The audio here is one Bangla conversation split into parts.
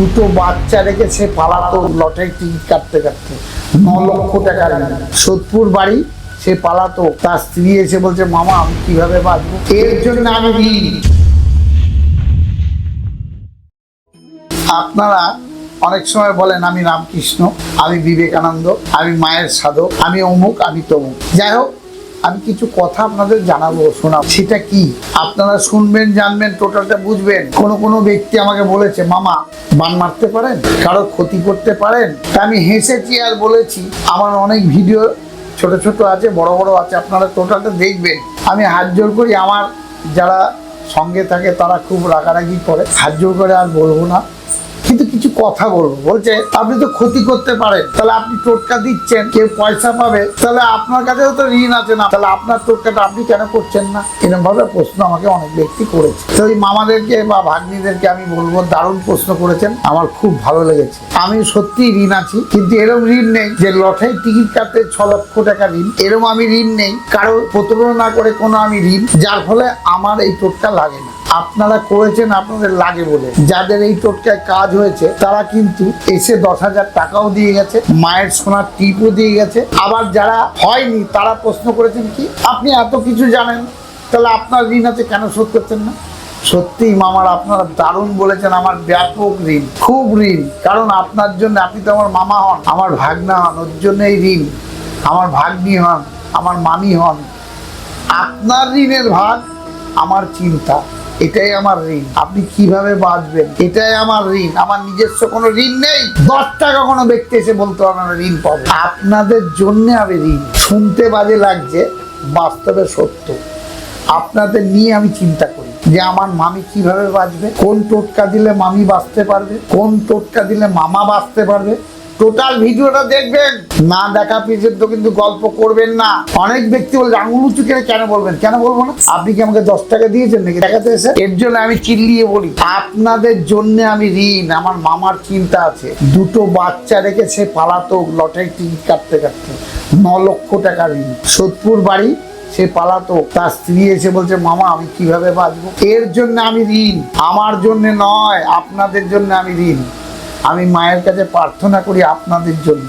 দুটো বাচ্চা রেখে সে পালাতো লটারি টিকিট কাটতে কাটতে। ন লক্ষ টাকার সোদপুর বাড়ি, সে পালাতো। তার স্ত্রী এসে বলছে, মামা, আমি কীভাবে বাঁচবো? এর জন্য আমি আপনারা অনেক সময় বলেন, আমি রামকৃষ্ণ, আমি বিবেকানন্দ, আমি মায়ের সাধক, আমি অমুক, আমি তমুক। যাই হোক আমি কিছু কথা আপনাদের জানাব, শোনাবো। সেটা কি? আপনারা শুনবেন, জানবেন, টোটালটা বুঝবেন। কোনো কোনো ব্যক্তি আমাকে বলেছে, মামা, বান মারতে পারেন? কারোর ক্ষতি করতে পারেন? তা আমি হেসেছি আর বলেছি, আমার অনেক ভিডিও ছোট ছোট আছে, বড় বড় আছে, আপনারা টোটালটা দেখবেন। আমি হাত জোর করি, আমার যারা সঙ্গে থাকে তারা খুব রাগারাগি করে। হাত জোর করে আর বলব না। কিন্তু কিছু কথা বলব। বলছে, আপনি তো ক্ষতি করতে পারেন, তাহলে আপনি টোটকা দিচ্ছেন, কেউ পয়সা পাবে, তাহলে আপনার কাছেও তো ঋণ আছে না, তাহলে আপনার টোটকাটা আপনি কেন করছেন না? এরকম ভাবে প্রশ্ন আমাকে অনেক ব্যক্তি করেছে। তো এই মামাদেরকে বা ভাগ্নিদেরকে আমি বলব, দারুণ প্রশ্ন করেছেন, আমার খুব ভালো লেগেছে। আমি সত্যি ঋণ আছি, কিন্তু এরকম ঋণ নেই যে লটারি টিকিট কাটতে ছ লক্ষ টাকা ঋণ এরকম আমি ঋণ নেই। কারও প্রতারণা করে কোনো আমি ঋণ, যার ফলে আমার এই টোটকা লাগে না। আপনারা করেছেন আপনাদের লাগে বলে। যাদের এই টোটকায় কাজ হয়েছে, তারা কিন্তু এসে দশ হাজার টাকাও দিয়ে গেছে, মায়ের সোনার টিপও দিয়ে গেছে। আবার যারা হয়নি, তারা প্রশ্ন করেছেন কি, আপনি এত কিছু জানেন, তাহলে আপনার ঋণ আছে কেন শোধ করছেন না? সত্যি মামার আপনারা দারুণ বলেছেন, আমার ব্যাপক ঋণ, খুব ঋণ। কারণ আপনার জন্য আপনি তো আমার মামা হন, আমার ভাগনা হন, ওর জন্যই ঋণ। আমার ভাগ্নি হন, আমার মামি হন। আপনার ঋণের ভাগ, আমার চিন্তা। এটাই আমার ঋণ। আপনি কীভাবে বাঁচবেন? এটাই আমার ঋণ। আমার নিজস্ব কোনো ঋণ নেই। দশ টাকা কোনো ব্যক্তি এসে বলতে পারবে না ঋণ পাবে। আপনাদের জন্য আমি ঋণ। শুনতে বাজে লাগছে, বাস্তবে সত্য। আপনাদের নিয়ে আমি চিন্তা করি যে আমার মামি কীভাবে বাঁচবে, কোন টোটকা দিলে মামি বাঁচতে পারবে, কোন টোটকা দিলে মামা বাঁচতে পারবে টোটাল ভিডিওটা দেখবেন। না দেখা পর্যন্ত কিন্তু গল্প করবেন না। অনেক ব্যক্তি বলে আঙুল উঁচু করে কেন বলবেন? কেন বলব না? আপনি কি আমাকে দশ টাকা দিয়েছেন নাকি? দেখাতে এসে। এর জন্য আমি চিল্লিয়ে বলি, আপনাদের জন্য আমি ঋণ। আমার মামার চিন্তা আছে। দুটো বাচ্চা রেখে সে পালাতো লটারি টিকিট কাটতে কাটতে। ন লক্ষ টাকা ঋণ। সোদপুর বাড়ি, সে পালাতো তার স্ত্রী এসে বলছে, মামা, আমি কীভাবে বাঁচবো? এর জন্য আমি ঋণ। আমার জন্য নয়, আপনাদের জন্য আমি ঋণ। আমি মায়ের কাছে প্রার্থনা করি আপনাদের জন্য।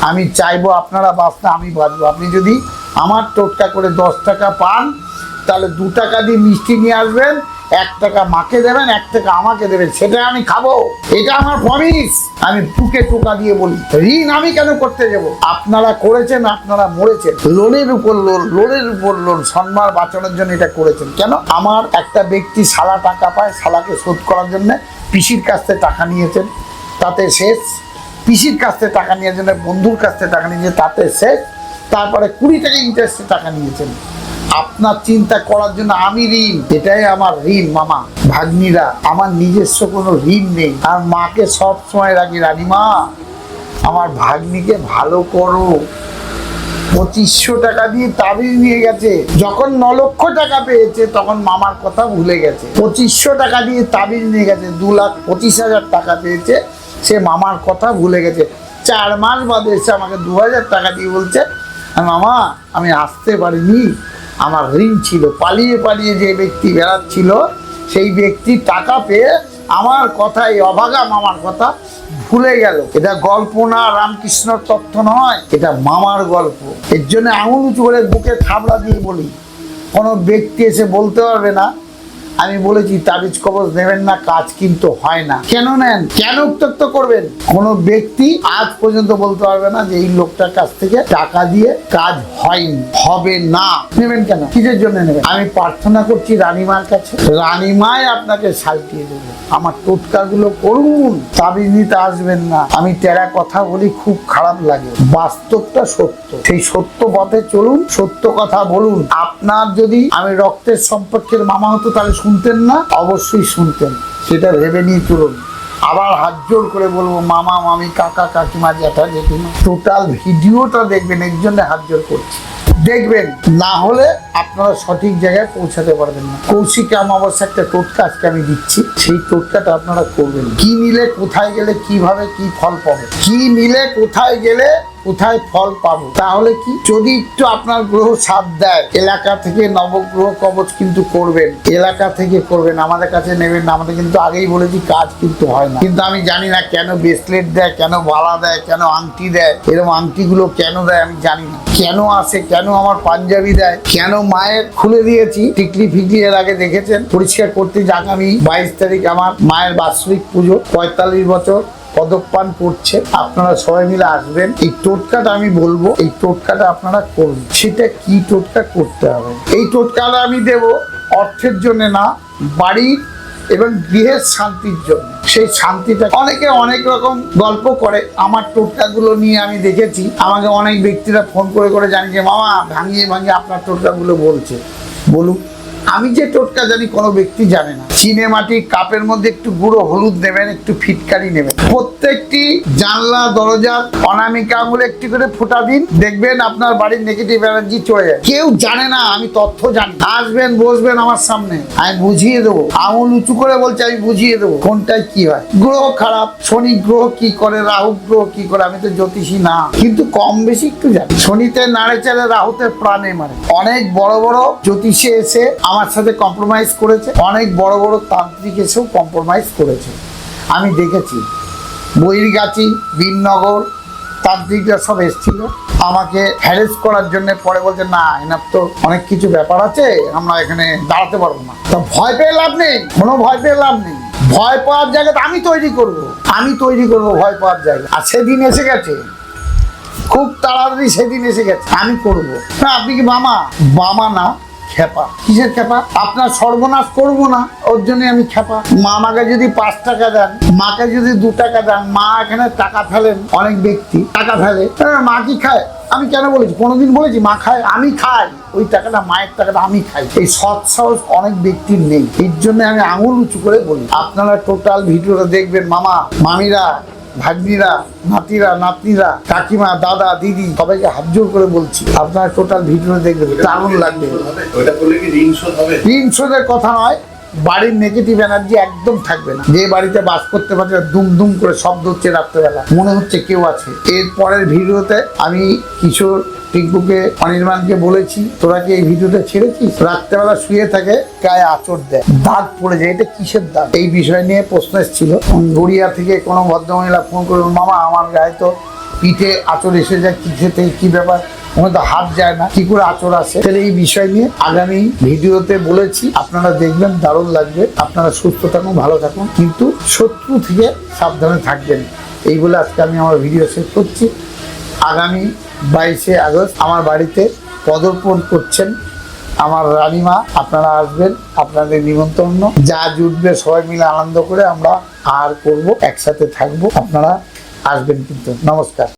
আমি চাইব আপনারা বাঁচতে, আমি বাঁচবো। আপনি যদি আমার টোটকা করে দশ টাকা পান, তাহলে দু টাকা দিয়ে মিষ্টি নিয়ে আসবেন এক টাকা মাকে দেবেন, এক টাকা আমাকে দেবেন, সেটা আমি খাব। এটা আমার প্রমিস আমি বুকে টোকা দিয়ে বলি, ঋণ আমি কেন করতে যাব? আপনারা করেছেন, আপনারা মরেছেন। লোনের উপর লোন, লোনের উপর লোন সম্মান বাঁচানোর জন্য এটা করেছেন। কেন? আমার একটা ব্যক্তি সালা টাকা পায় সালাকে শোধ করার জন্য পিসির কাছ থেকে টাকা নিয়েছেন, তাতে শেষ। পিসির কাছ থেকে টাকা নিয়ে জন্য, বন্ধুর কাছ থেকে টাকা নিয়েছে তাতে শেষ। তারপরে কুড়ি টাকা ইন্টারেস্টে টাকা নিয়েছেন। আপনার চিন্তা করার জন্য আমি ঋণ। এটাই আমার ঋণ, মামা। ভাগ্নিরা, আমার নিজস্ব কোনো ঋণ নেই। আর মাকে সব সময় রাখি। রানীমা, আমার ভাগ্নিকে ভালো করো। পঁচিশশো টাকা দিয়ে তাবিজ নিয়ে গেছে। যখন ন লক্ষ টাকা পেয়েছে, তখন মামার কথা ভুলে গেছে। পঁচিশশো টাকা দিয়ে তাবিজ নিয়ে গেছে। দু লাখ পঁচিশ হাজার টাকা পেয়েছে। সে মামার কথা ভুলে গেছে। চার মাস বাদে এসে আমাকে দু হাজার টাকা দিয়ে বলছে, মামা, আমি আসতে পারিনি। আমার ঋণ ছিল। পালিয়ে পালিয়ে যে ব্যক্তি বেড়াচ্ছিল, সেই ব্যক্তি টাকা পেয়ে আমার কথা এই অভাগা মামার কথা ভুলে গেল। এটা গল্প না রামকৃষ্ণর তথ্য নয়, এটা মামার গল্প। এর জন্য আঙুল উঁচু করে বুকে থাবড়া দিয়ে বলি। কোনো ব্যক্তি এসে বলতে পারবে না আমি বলেছি, তাবিজ কবজ নেবেন না, কাজ কিন্তু হয় না। কেন নেন? কেন উত্তক্ত করবেন? কোনো ব্যক্তি আজ পর্যন্ত বলতে পারবে না যে এই লোকটার কাছ থেকে টাকা দিয়ে কাজ হয়নি, হবে না। নেবেন কেন? কিসের জন্য নেবেন? আমি প্রার্থনা করছি রানীমার কাছে। রানীমাই আপনাকে সালটিয়ে দেবে। আমার টোটকাগুলো করুন, তাবিজ নিতে আসবেন না। আমি তেরা কথা বলি, খুব খারাপ লাগে। বাস্তবটা সত্য। সেই সত্য পথে চলুন, সত্য কথা বলুন। আপনার যদি আমি রক্তের সম্পর্কের মামা হতো, তাহলে শুনতেন না, অবশ্যই শুনতেন। সেটা ভেবে নিয়ে চলুন। আবার হাত জোর করে বলব, মামা, মামি, কাকা, কাকিমা, জ্যাঠা, জেঠিমা টোটাল ভিডিওটা দেখবেন, এর জন্য হাত জোর করছি। দেখবেন, না হলে আপনারা সঠিক জায়গায় পৌঁছাতে পারবেন না। কৌশিক অমাবস্যা একটা টোটকা আজকে আমি দিচ্ছি। সেই টোটকাটা আপনারা করবেন। কি নিলে, কোথায় গেলে, কীভাবে, কি ফল পাবে? কি নিলে, কোথায় গেলে কোথায় ফল পাবো? তাহলে কি? যদি একটু আপনার গ্রহ সাথ দেয়, এলাকা থেকে নবগ্রহ কবচ কিন্তু করবেন, এলাকা থেকে করবেন, আমাদের কাছে নেবেন না। আমাদের কিন্তু আগেই বলেছি কাজ কিন্তু হয় না। কিন্তু আমি জানি না কেন ব্রেসলেট দেয়, কেন বালা দেয়, কেন আংটি দেয়, এরকম আংটিগুলো কেন দেয় আমি জানি না। কেন আসে, কেন আমার পাঞ্জাবি দেয়, কেন মায়ের খুলে দিয়েছি, টিকলি ফিকলি এর আগে দেখেছেন? পরিষ্কার করতে যাক আমি। বাইশ তারিখ আমার মায়ের বাৎসরিক পুজো, পঁয়তাল্লিশ বছর। পদকপান করছে আপনারা সবাই মিলে আসবেন। এই টোটকাটা আমি বলব, এই টোটকাটা আপনারা করুন। সেটা কি টোটকা করতে হবে? এই টোটকাটা আমি দেব অর্থের জন্য না, বাড়ির এবং গৃহের শান্তির জন্য। সেই শান্তিটা অনেকে অনেক রকম গল্প করে। আমার টোটকাগুলো নিয়ে আমি দেখেছি। আমাকে অনেক ব্যক্তিরা ফোন করে করে জানি যে মামা, ভাঙিয়ে ভাঙিয়ে আপনার টোটকাগুলো বলছে। বলুক আমি যে টোটকা জানি কোনো ব্যক্তি জানে না। চিনে মাটি কাপের মধ্যে একটু গুঁড়ো হলুদ নেবেন, একটু ফিটকারি নেবেন। প্রত্যেকটি জানলা, দরজা, অনামিকা আঙুলে একটি করে ফোঁটা দিন, দেখবেন আপনার বাড়ির নেগেটিভ এনার্জি চলে যায়। কেউ জানে না, আমি তথ্য জানি। আসবেন, বসবেন আমার সামনে, আমি বুঝিয়ে দেবো। আঙুল উঁচু করে বলছে, আমি বুঝিয়ে দেবো কোনটায় কি হয়। গ্রহ খারাপ, শনি গ্রহ কি করে, রাহু গ্রহ কি করে, আমি তো জ্যোতিষী না। কিন্তু কম বেশি একটু জানি। শনিতে নাড়ে চালে রাহুতে প্রাণে মারে। অনেক বড় বড় জ্যোতিষে এসে আমার সাথে কম্প্রোমাইজ করেছে। অনেক বড় বড় তান্ত্রিক এসেও কম্প্রোমাইজ করেছে। আমি দেখেছি, বহিরগাছি বীরনগর তান্ত্রিকরা সব এসেছিল। আমাকে হ্যারেস করার জন্য পরে বলছে, না, এনার তো অনেক কিছু ব্যাপার আছে, আমরা এখানে দাঁড়াতে পারব না। তো ভয় পেয়ে লাভ নেই, কোনো ভয় পেয়ে লাভ নেই। ভয় পাওয়ার জায়গাটা আমি তৈরি করব, আমি তৈরি করব ভয় পাওয়ার জায়গা। আর সেদিন এসে গেছে, খুব তাড়াতাড়ি সেদিন এসে গেছে, আমি করব। না, আপনি কি মামা? মামা না খেপা কিসের খেপা আপনার সর্বনাশ করব না, ওর জন্য আমি খেপা মা আমাকে যদি পাঁচ টাকা দেন, মাকে যদি দু টাকা দেন, মা এখানে টাকা ফেলেন, অনেক ব্যক্তি টাকা ফেলে। মা কি খায়? আমি কেন বলেছি? কোনোদিন বলেছি, মা খায়, আমি খাই। ওই টাকাটা, মায়ের টাকাটা আমি খাই। এই সৎ সাহস অনেক ব্যক্তির নেই। এর জন্য আমি আঙুল উঁচু করে বলি। আপনারা টোটাল ভিডিওটা দেখবেন, মামা, মামিরা ভাগ্নিরা নাতিরা নাতনিরা কাকিমা দাদা দিদি সবাইকে হাত জোর করে বলছি আপনার টোটাল ভিডিও দেখবেন দারুণ লাগবে। ঋণ শোধের কথা নয় বাড়ির নেগেটিভ এনার্জি একদম থাকবে না। যে বাড়িতে বাস করতে পারছে দুম দুম করে শব্দ হচ্ছে রাত্রেবেলা। মনে হচ্ছে কেউ আছে। এর পরের ভিডিওতে আমি কিশোর টিঙ্কুকে অনির্মাণকে বলেছি, তোরা কি এই ভিডিওটা ছেড়েছিস? রাত্রেবেলা শুয়ে থাকে, গায়ে আচর দেয়। দাগ পড়ে যায়। এটা কিসের দাগ এই বিষয় নিয়ে প্রশ্ন এসেছিল। গড়িয়া থেকে কোনো ভদ্রমহিলা ফোন করে মামা, আমার গায়ে তো পিঠে আচর এসে যায় কি খেতে কি ব্যাপার? ওখানে তো হাত যায় না। কি করে আচর আসে তাহলে এই বিষয় নিয়ে আগামী ভিডিওতে বলেছি, আপনারা দেখবেন, দারুণ লাগবে। আপনারা সুস্থ থাকুন, ভালো থাকুন। কিন্তু শত্রু থেকে সাবধানে থাকবেন। এই বলে আজকে আমি আমার ভিডিও শেষ করছি। আগামী বাইশে আগস্ট আমার বাড়িতে পদর্পণ করছেন আমার রানীমা। আপনারা আসবেন, আপনাদের নিমন্ত্রণ। যা জুটবে, সবাই মিলে আনন্দ করে আমরা আর করব, একসাথে থাকব। আপনারা আসবেন কিন্তু। নমস্কার।